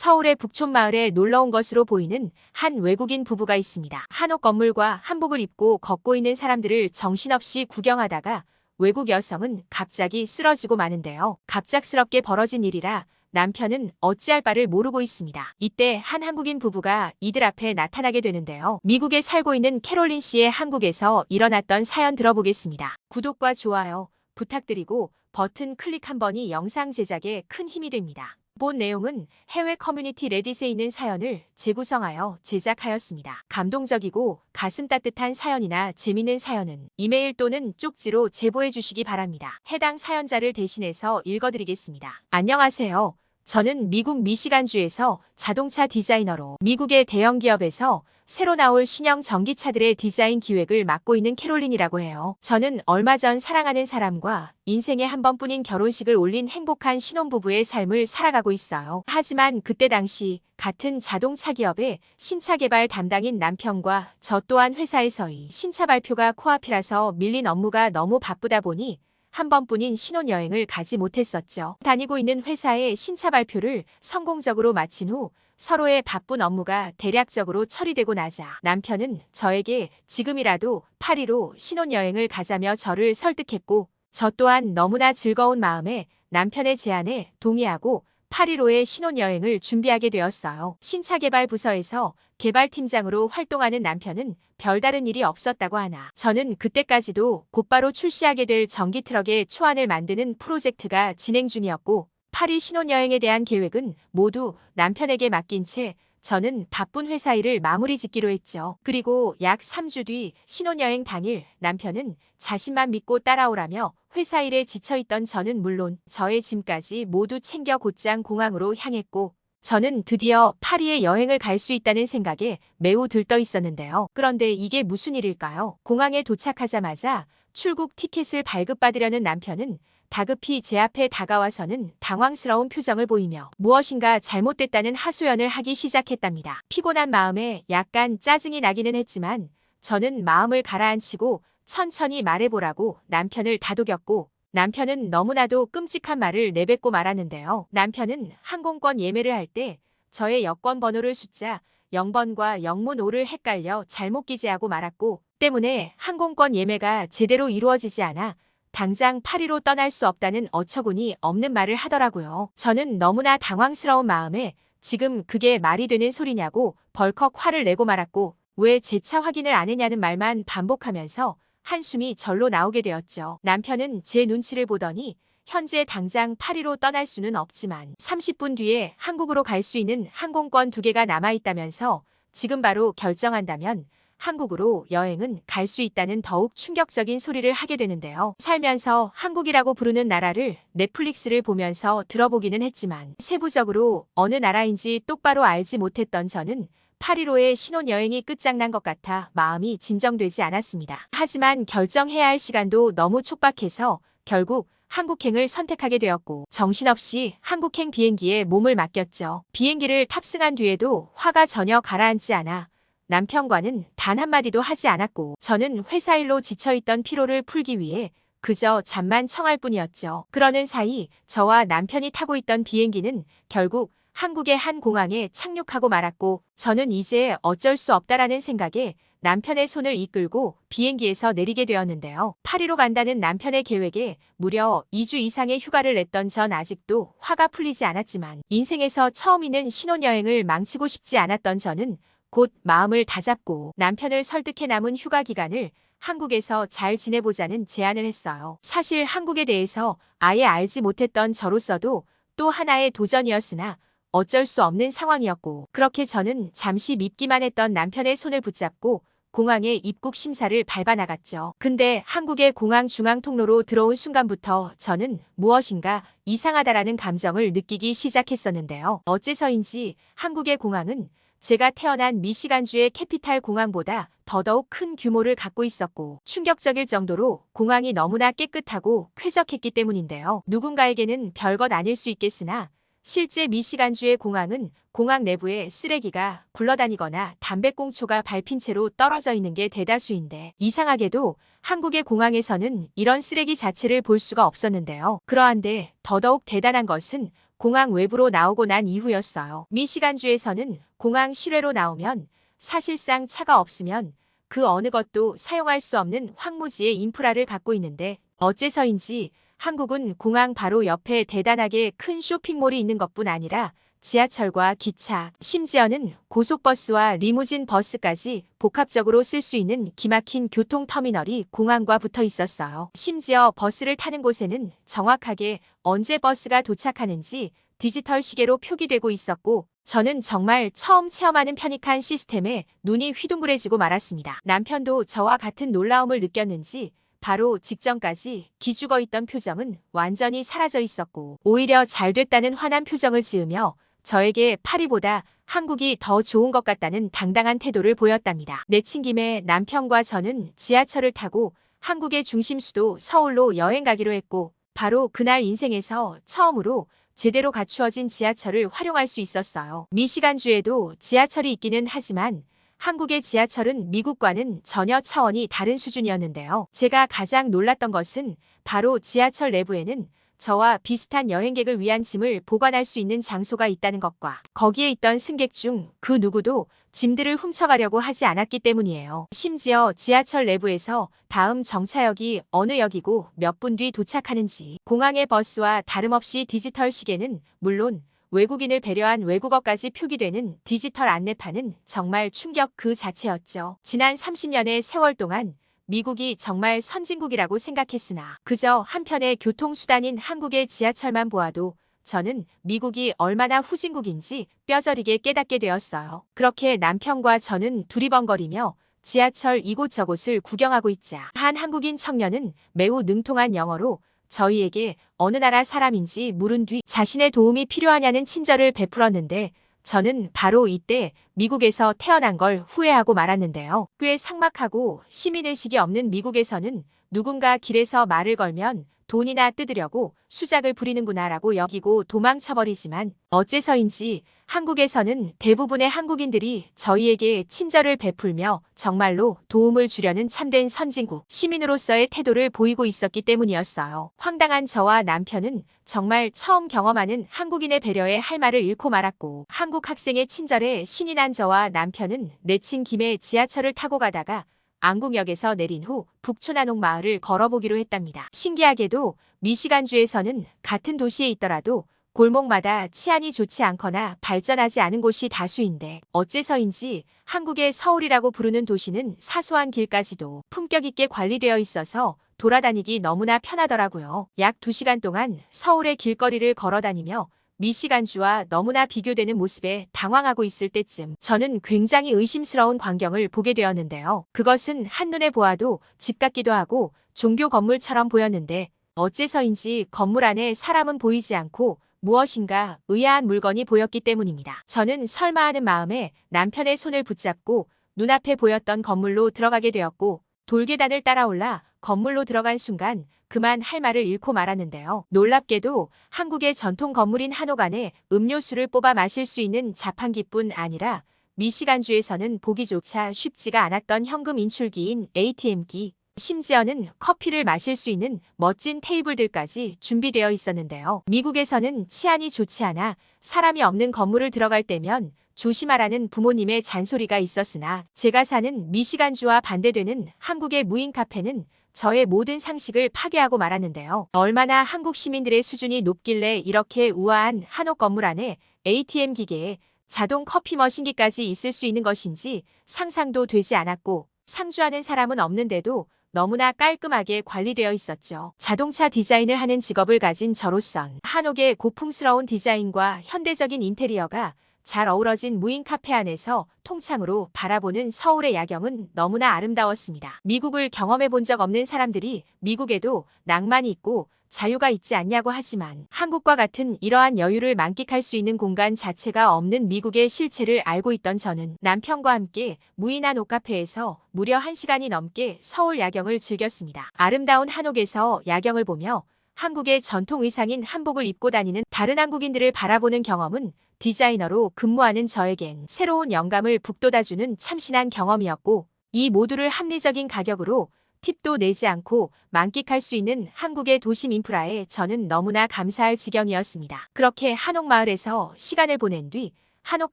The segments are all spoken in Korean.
서울의 북촌 마을에 놀러 온 것으로 보이는 한 외국인 부부가 있습니다. 한옥 건물과 한복을 입고 걷고 있는 사람들을 정신없이 구경하다가 외국 여성은 갑자기 쓰러지고 마는데요. 갑작스럽게 벌어진 일이라 남편은 어찌할 바를 모르고 있습니다. 이때 한 한국인 부부가 이들 앞에 나타나게 되는데요. 미국에 살고 있는 캐롤린 씨의 한국에서 일어났던 사연 들어보겠습니다. 구독과 좋아요 부탁드리고 버튼 클릭 한 번이 영상 제작에 큰 힘이 됩니다. 본 내용은 해외 커뮤니티 레딧에 있는 사연을 재구성하여 제작하였습니다. 감동적이고 가슴 따뜻한 사연이나 재미있는 사연은 이메일 또는 쪽지로 제보해 주시기 바랍니다. 해당 사연자를 대신해서 읽어드리겠습니다. 안녕하세요. 저는 미국 미시간주에서 자동차 디자이너로 미국의 대형 기업에서 새로 나올 신형 전기차들의 디자인 기획을 맡고 있는 캐롤린이라고 해요. 저는 얼마 전 사랑하는 사람과 인생에 한 번뿐인 결혼식을 올린 행복한 신혼부부의 삶을 살아가고 있어요. 하지만 그때 당시 같은 자동차 기업의 신차 개발 담당인 남편과 저 또한 회사에서의 신차 발표가 코앞이라서 밀린 업무가 너무 바쁘다 보니 한 번뿐인 신혼여행을 가지 못했었죠. 다니고 있는 회사의 신차 발표를 성공적으로 마친 후 서로의 바쁜 업무가 대략적으로 처리되고 나자 남편은 저에게 지금이라도 파리로 신혼여행을 가자며 저를 설득했고 저 또한 너무나 즐거운 마음에 남편의 제안에 동의하고 파리로의 신혼여행을 준비하게 되었어요. 신차 개발 부서에서 개발팀장으로 활동하는 남편은 별다른 일이 없었다고 하나 저는 그때까지도 곧바로 출시하게 될 전기 트럭의 초안을 만드는 프로젝트가 진행 중이었고 파리 신혼여행에 대한 계획은 모두 남편에게 맡긴 채 저는 바쁜 회사 일을 마무리 짓기로 했죠. 그리고 약 3주 뒤 신혼여행 당일 남편은 자신만 믿고 따라오라며 회사 일에 지쳐있던 저는 물론 저의 짐까지 모두 챙겨 곧장 공항으로 향했고 저는 드디어 파리에 여행을 갈 수 있다는 생각에 매우 들떠 있었는데요. 그런데 이게 무슨 일일까요? 공항에 도착하자마자 출국 티켓을 발급받으려는 남편은 다급히 제 앞에 다가와서는 당황스러운 표정을 보이며 무엇인가 잘못됐다는 하소연을 하기 시작했답니다. 피곤한 마음에 약간 짜증이 나기는 했지만 저는 마음을 가라앉히고 천천히 말해보라고 남편을 다독였고 남편은 너무나도 끔찍한 말을 내뱉고 말았는데요. 남편은 항공권 예매를 할 때 저의 여권 번호를 숫자 0번과 영문 5를 헷갈려 잘못 기재하고 말았고 때문에 항공권 예매가 제대로 이루어지지 않아 당장 파리로 떠날 수 없다는 어처구니 없는 말을 하더라고요. 저는 너무나 당황스러운 마음에 지금 그게 말이 되는 소리냐고 벌컥 화를 내고 말았고 왜제차 확인을 안 했냐는 말만 반복하면서 한숨이 절로 나오게 되었죠. 남편은 제 눈치를 보더니 현재 당장 파리로 떠날 수는 없지만 30분 뒤에 한국으로 갈 수 있는 항공권 두 개가 남아있다면서 지금 바로 결정한다면 한국으로 여행은 갈 수 있다는 더욱 충격적인 소리를 하게 되는데요. 살면서 한국이라고 부르는 나라를 넷플릭스를 보면서 들어보기는 했지만 세부적으로 어느 나라인지 똑바로 알지 못했던 저는 파리로의 신혼여행이 끝장난 것 같아 마음이 진정되지 않았습니다. 하지만 결정해야 할 시간도 너무 촉박해서 결국 한국행을 선택하게 되었고 정신없이 한국행 비행기에 몸을 맡겼죠. 비행기를 탑승한 뒤에도 화가 전혀 가라앉지 않아 남편과는 단 한마디도 하지 않았고 저는 회사 일로 지쳐있던 피로를 풀기 위해 그저 잠만 청할 뿐이었죠. 그러는 사이 저와 남편이 타고 있던 비행기는 결국 한국의 한 공항에 착륙하고 말았고 저는 이제 어쩔 수 없다라는 생각에 남편의 손을 이끌고 비행기에서 내리게 되었는데요. 파리로 간다는 남편의 계획에 무려 2주 이상의 휴가를 냈던 전 아직도 화가 풀리지 않았지만 인생에서 처음 있는 신혼여행을 망치고 싶지 않았던 저는 곧 마음을 다잡고 남편을 설득해 남은 휴가 기간을 한국에서 잘 지내보자는 제안을 했어요. 사실 한국에 대해서 아예 알지 못했던 저로서도 또 하나의 도전이었으나 어쩔 수 없는 상황이었고 그렇게 저는 잠시 밉기만 했던 남편의 손을 붙잡고 공항에 입국 심사를 밟아 나갔죠. 근데 한국의 공항 중앙 통로로 들어온 순간부터 저는 무엇인가 이상하다라는 감정을 느끼기 시작했었는데요. 어째서인지 한국의 공항은 제가 태어난 미시간주의 캐피탈 공항보다 더더욱 큰 규모를 갖고 있었고 충격적일 정도로 공항이 너무나 깨끗하고 쾌적했기 때문인데요. 누군가에게는 별것 아닐 수 있겠으나 실제 미시간주의 공항은 공항 내부에 쓰레기가 굴러다니거나 담배꽁초가 밟힌 채로 떨어져 있는 게 대다수인데 이상하게도 한국의 공항에서는 이런 쓰레기 자체를 볼 수가 없었는데요. 그러한데 더더욱 대단한 것은 공항 외부로 나오고 난 이후였어요. 미시간주에서는 공항 실외로 나오면 사실상 차가 없으면 그 어느 것도 사용할 수 없는 황무지의 인프라를 갖고 있는데 어째서인지 한국은 공항 바로 옆에 대단하게 큰 쇼핑몰이 있는 것뿐 아니라 지하철과 기차, 심지어는 고속버스와 리무진 버스까지 복합적으로 쓸 수 있는 기막힌 교통터미널이 공항과 붙어 있었어요. 심지어 버스를 타는 곳에는 정확하게 언제 버스가 도착하는지 디지털 시계로 표기되고 있었고 저는 정말 처음 체험하는 편익한 시스템에 눈이 휘둥그레지고 말았습니다. 남편도 저와 같은 놀라움을 느꼈는지 바로 직전까지 기죽어 있던 표정은 완전히 사라져 있었고 오히려 잘 됐다는 환한 표정을 지으며 저에게 파리보다 한국이 더 좋은 것 같다는 당당한 태도를 보였답니다. 내친 김에 남편과 저는 지하철을 타고 한국의 중심 수도 서울로 여행 가기로 했고 바로 그날 인생에서 처음으로 제대로 갖추어진 지하철을 활용할 수 있었어요. 미시간주에도 지하철이 있기는 하지만 한국의 지하철은 미국과는 전혀 차원이 다른 수준이었는데요. 제가 가장 놀랐던 것은 바로 지하철 내부에는 저와 비슷한 여행객을 위한 짐을 보관할 수 있는 장소가 있다는 것과 거기에 있던 승객 중 그 누구도 짐들을 훔쳐가려고 하지 않았기 때문이에요. 심지어 지하철 내부에서 다음 정차역이 어느 역이고 몇 분 뒤 도착하는지 공항의 버스와 다름없이 디지털 시계는 물론 외국인을 배려한 외국어까지 표기되는 디지털 안내판은 정말 충격 그 자체였죠. 지난 30년의 세월 동안 미국이 정말 선진국이라고 생각했으나 그저 한편의 교통수단인 한국의 지하철만 보아도 저는 미국이 얼마나 후진국인지 뼈저리게 깨닫게 되었어요. 그렇게 남편과 저는 두리번거리며 지하철 이곳저곳을 구경하고 있자 한 한국인 청년은 매우 능통한 영어로 저희에게 어느 나라 사람인지 물은 뒤 자신의 도움이 필요하냐는 친절을 베풀었는데 저는 바로 이때 미국에서 태어난 걸 후회하고 말았는데요. 꽤 삭막하고 시민의식이 없는 미국에서는 누군가 길에서 말을 걸면 돈이나 뜯으려고 수작을 부리는구나라고 여기고 도망쳐버리지만 어째서인지 한국에서는 대부분의 한국인들이 저희에게 친절을 베풀며 정말로 도움을 주려는 참된 선진국 시민으로서의 태도를 보이고 있었기 때문이었어요. 황당한 저와 남편은 정말 처음 경험하는 한국인의 배려에 할 말을 잃고 말았고 한국 학생의 친절에 신이 난 저와 남편은 내친 김에 지하철을 타고 가다가 안국역에서 내린 후 북초나농 마을을 걸어보기로 했답니다. 신기하게도 미시간주에서는 같은 도시에 있더라도 골목마다 치안이 좋지 않거나 발전하지 않은 곳이 다수인데 어째서인지 한국의 서울이라고 부르는 도시는 사소한 길까지도 품격 있게 관리되어 있어서 돌아다니기 너무나 편하더라고요. 약 2시간 동안 서울의 길거리를 걸어다니며 미시간주와 너무나 비교되는 모습에 당황하고 있을 때쯤 저는 굉장히 의심스러운 광경을 보게 되었는데요. 그것은 한눈에 보아도 집 같기도 하고 종교 건물처럼 보였는데 어째서인지 건물 안에 사람은 보이지 않고 무엇인가 의아한 물건이 보였기 때문입니다. 저는 설마 하는 마음에 남편의 손을 붙잡고 눈앞에 보였던 건물로 들어가게 되었고 돌계단을 따라 올라 건물로 들어간 순간 그만 할 말을 잃고 말았는데요. 놀랍게도 한국의 전통 건물인 한옥안에 음료수를 뽑아 마실 수 있는 자판기뿐 아니라 미시간주에서는 보기조차 쉽지가 않았던 현금 인출기인 ATM기, 심지어는 커피를 마실 수 있는 멋진 테이블들까지 준비되어 있었는데요. 미국에서는 치안이 좋지 않아 사람이 없는 건물을 들어갈 때면 조심하라는 부모님의 잔소리가 있었으나 제가 사는 미시간주와 반대되는 한국의 무인 카페는 저의 모든 상식을 파괴하고 말았는데요. 얼마나 한국 시민들의 수준이 높길래 이렇게 우아한 한옥 건물 안에 ATM 기계에 자동 커피 머신기까지 있을 수 있는 것인지 상상도 되지 않았고 상주하는 사람은 없는데도 너무나 깔끔하게 관리되어 있었죠. 자동차 디자인을 하는 직업을 가진 저로선 한옥의 고풍스러운 디자인과 현대적인 인테리어가 잘 어우러진 무인 카페 안에서 통창으로 바라보는 서울의 야경은 너무나 아름다웠습니다. 미국을 경험해 본 적 없는 사람들이 미국에도 낭만이 있고 자유가 있지 않냐고 하지만 한국과 같은 이러한 여유를 만끽할 수 있는 공간 자체가 없는 미국의 실체를 알고 있던 저는 남편과 함께 무인한 옷카페에서 무려 1시간이 넘게 서울 야경을 즐겼습니다. 아름다운 한옥에서 야경을 보며 한국의 전통 의상인 한복을 입고 다니는 다른 한국인들을 바라보는 경험은 디자이너로 근무하는 저에겐 새로운 영감을 북돋아주는 참신한 경험이었고 이 모두를 합리적인 가격으로 팁도 내지 않고 만끽할 수 있는 한국의 도심 인프라에 저는 너무나 감사할 지경이었습니다. 그렇게 한옥마을에서 시간을 보낸 뒤 한옥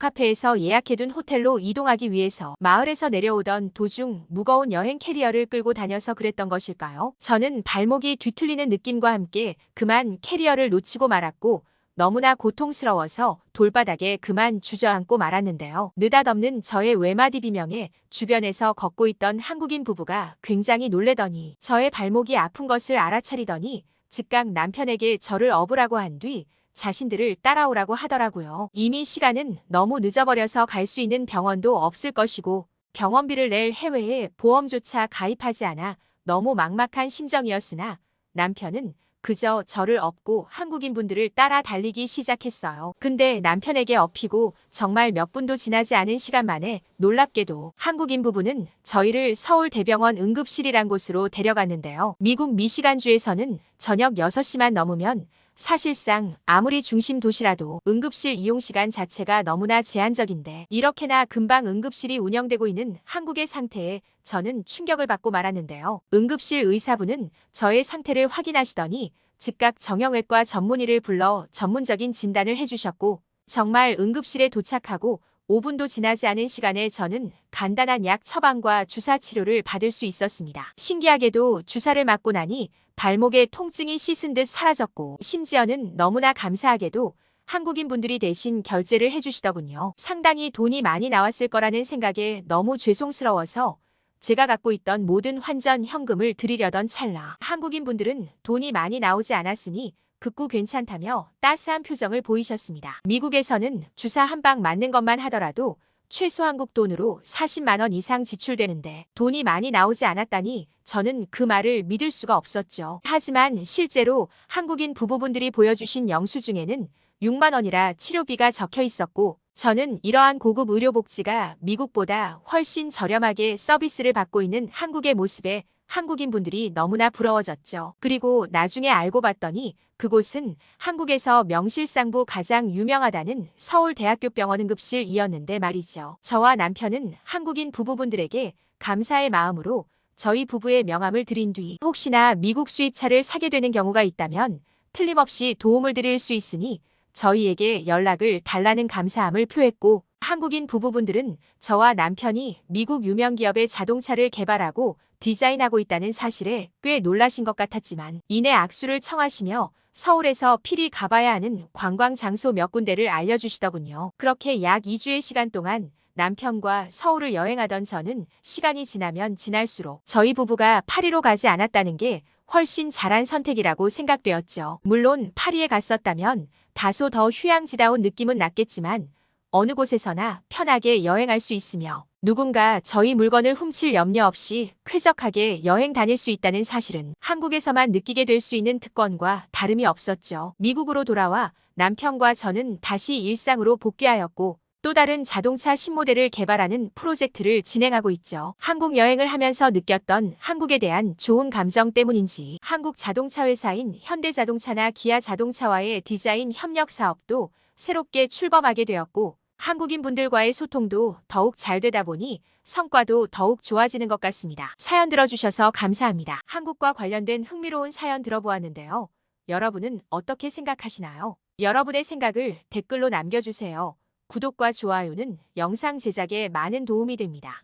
카페에서 예약해둔 호텔로 이동하기 위해서 마을에서 내려오던 도중 무거운 여행 캐리어를 끌고 다녀서 그랬던 것일까요? 저는 발목이 뒤틀리는 느낌과 함께 그만 캐리어를 놓치고 말았고 너무나 고통스러워서 돌바닥에 그만 주저앉고 말았는데요. 느닷없는 저의 외마디 비명에 주변에서 걷고 있던 한국인 부부가 굉장히 놀래더니 저의 발목이 아픈 것을 알아차리더니 즉각 남편에게 저를 업으라고 한 뒤 자신들을 따라오라고 하더라고요. 이미 시간은 너무 늦어버려서 갈 수 있는 병원도 없을 것이고 병원비를 낼 해외에 보험조차 가입하지 않아 너무 막막한 심정이었으나 남편은 그저 저를 업고 한국인 분들을 따라 달리기 시작했어요. 근데 남편에게 업히고 정말 몇 분도 지나지 않은 시간 만에 놀랍게도 한국인 부부는 저희를 서울 대병원 응급실이란 곳으로 데려갔는데요. 미국 미시간주에서는 저녁 6시만 넘으면 사실상 아무리 중심 도시라도 응급실 이용 시간 자체가 너무나 제한적인데 이렇게나 금방 응급실이 운영되고 있는 한국의 상태에 저는 충격을 받고 말았는데요. 응급실 의사분은 저의 상태를 확인하시더니 즉각 정형외과 전문의를 불러 전문적인 진단을 해주셨고 정말 응급실에 도착하고 5분도 지나지 않은 시간에 저는 간단한 약 처방과 주사 치료를 받을 수 있었습니다. 신기하게도 주사를 맞고 나니 발목의 통증이 씻은 듯 사라졌고 심지어는 너무나 감사하게도 한국인 분들이 대신 결제를 해주시더군요. 상당히 돈이 많이 나왔을 거라는 생각에 너무 죄송스러워서 제가 갖고 있던 모든 환전 현금을 드리려던 찰나 한국인 분들은 돈이 많이 나오지 않았으니 극구 괜찮다며 따스한 표정을 보이셨습니다. 미국에서는 주사 한 방 맞는 것만 하더라도 최소 한국 돈으로 40만 원 이상 지출되는데 돈이 많이 나오지 않았다니 저는 그 말을 믿을 수가 없었죠. 하지만 실제로 한국인 부부분들이 보여주신 영수증에는 6만 원이라 치료비가 적혀 있었고 저는 이러한 고급 의료복지가 미국보다 훨씬 저렴하게 서비스를 받고 있는 한국의 모습에 한국인 분들이 너무나 부러워졌죠. 그리고 나중에 알고 봤더니 그곳은 한국에서 명실상부 가장 유명하다는 서울대학교 병원 응급실이었는데 말이죠. 저와 남편은 한국인 부부분들에게 감사의 마음으로 저희 부부의 명함을 드린 뒤 혹시나 미국 수입차를 사게 되는 경우가 있다면 틀림없이 도움을 드릴 수 있으니 저희에게 연락을 달라는 감사함을 표했고 한국인 부부분들은 저와 남편이 미국 유명 기업의 자동차를 개발하고 디자인하고 있다는 사실에 꽤 놀라신 것 같았지만 이내 악수를 청하시며 서울에서 필히 가봐야 하는 관광 장소 몇 군데를 알려주시더군요. 그렇게 약 2주의 시간 동안 남편과 서울을 여행하던 저는 시간이 지나면 지날수록 저희 부부가 파리로 가지 않았다는 게 훨씬 잘한 선택이라고 생각되었죠. 물론 파리에 갔었다면 다소 더 휴양지다운 느낌은 났겠지만 어느 곳에서나 편하게 여행할 수 있으며 누군가 저희 물건을 훔칠 염려 없이 쾌적하게 여행 다닐 수 있다는 사실은 한국에서만 느끼게 될 수 있는 특권과 다름이 없었죠. 미국으로 돌아와 남편과 저는 다시 일상으로 복귀하였고 또 다른 자동차 신모델을 개발하는 프로젝트를 진행하고 있죠. 한국 여행을 하면서 느꼈던 한국에 대한 좋은 감정 때문인지 한국 자동차 회사인 현대자동차나 기아 자동차와의 디자인 협력 사업도 새롭게 출범하게 되었고 한국인 분들과의 소통도 더욱 잘 되다 보니 성과도 더욱 좋아지는 것 같습니다. 사연 들어주셔서 감사합니다. 한국과 관련된 흥미로운 사연 들어보았는데요. 여러분은 어떻게 생각하시나요? 여러분의 생각을 댓글로 남겨주세요. 구독과 좋아요는 영상 제작에 많은 도움이 됩니다.